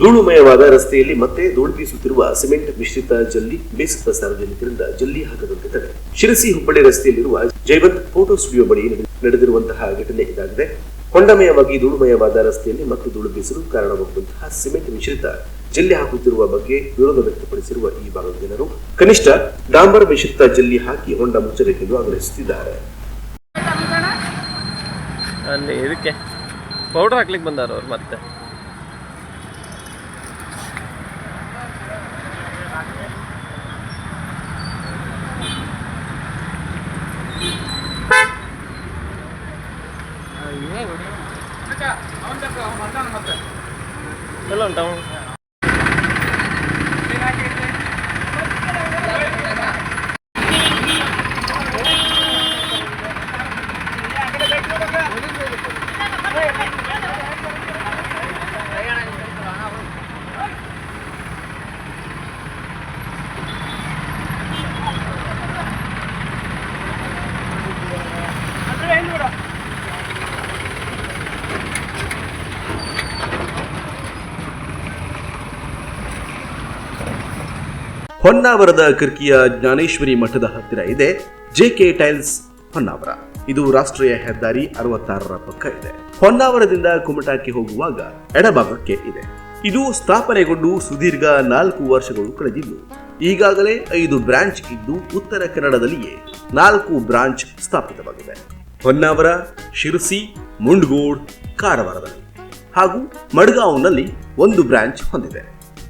ಧೂಳುಮಯವಾದ ರಸ್ತೆಯಲ್ಲಿ ಮತ್ತೆ ಧೂಳು ಸಿಮೆಂಟ್ ಮಿಶ್ರಿತ ಜಲ್ಲಿ ಬೇಸತ್ತ ಸಾರ್ವಜನಿಕರಿಂದ ಜಲ್ಲಿ ಹಾಕದಂತೆ ತಡೆ ಶಿರಸಿ ಹುಬ್ಬಳ್ಳಿ ರಸ್ತೆಯಲ್ಲಿರುವ ಜೈವತ್ ಫೋಟೋ ಸ್ಟುಡಿಯೋ ಬಳಿ ನಡೆ- ನಡೆದಿರುವಂತಹ ಘಟನೆ ಇದಾಗಿದೆ. ಹೊಂಡಮಯವಾಗಿ ಧೂಳುಮಯವಾದ ರಸ್ತೆಯಲ್ಲಿ ಮತ್ತೆ ಧೂಳು ಬೀಸಲು ಕಾರಣವಾಗುವಂತಹ ಸಿಮೆಂಟ್ ಮಿಶ್ರಿತ ಜಲ್ಲಿ ಹಾಕುತ್ತಿರುವ ಬಗ್ಗೆ ವಿರೋಧ ವ್ಯಕ್ತಪಡಿಸಿರುವ ಈ ಭಾಗದ ಜನರು, ಕನಿಷ್ಠ ಡಾಂಬರ್ ಮಿಶ್ರಿತ ಜಲ್ಲಿ ಹಾಕಿ ಹೊಂಡ ಮುಚ್ಚಬೇಕೆಂದು ಆಗ್ರಹಿಸುತ್ತಿದ್ದಾರೆ. ಅಲ್ಲಿ ಇದಕ್ಕೆ ಪೌಡರ್ ಹಾಕ್ಲಿಕ್ಕೆ ಬಂದಾರ ಅವ್ರು ಮತ್ತೆ. ಎಲ್ಲ ಉಂಟಾ ಹೊನ್ನಾವರದ ಕಿರ್ಕಿಯ ಜ್ಞಾನೇಶ್ವರಿ ಮಠದ ಹತ್ತಿರ ಇದೆ ಜೆ ಕೆ ಟೈಲ್ಸ್ ಹೊನ್ನಾವರ. ಇದು ರಾಷ್ಟ್ರೀಯ ಹೆದ್ದಾರಿ ಅರವತ್ತಾರರ ಪಕ್ಕ ಇದೆ. ಹೊನ್ನಾವರದಿಂದ ಕುಮಟಾಕ್ಕೆ ಹೋಗುವಾಗ ಎಡಭಾಗಕ್ಕೆ ಇದೆ. ಇದು ಸ್ಥಾಪನೆಗೊಂಡು ಸುದೀರ್ಘ ನಾಲ್ಕು ವರ್ಷಗಳು ಕಳೆದಿದ್ದು, ಈಗಾಗಲೇ ಐದು ಬ್ರಾಂಚ್ ಇದ್ದು ಉತ್ತರ ಕನ್ನಡದಲ್ಲಿಯೇ ನಾಲ್ಕು ಬ್ರಾಂಚ್ ಸ್ಥಾಪಿತವಾಗಿದೆ. ಹೊನ್ನಾವರ, ಶಿರಸಿ, ಮುಂಡ್ಗೋಡ್, ಕಾರವಾರದಲ್ಲಿ ಹಾಗೂ ಮಡ್ಗಾಂವ್ನಲ್ಲಿ ಒಂದು ಬ್ರಾಂಚ್ ಹೊಂದಿದೆ.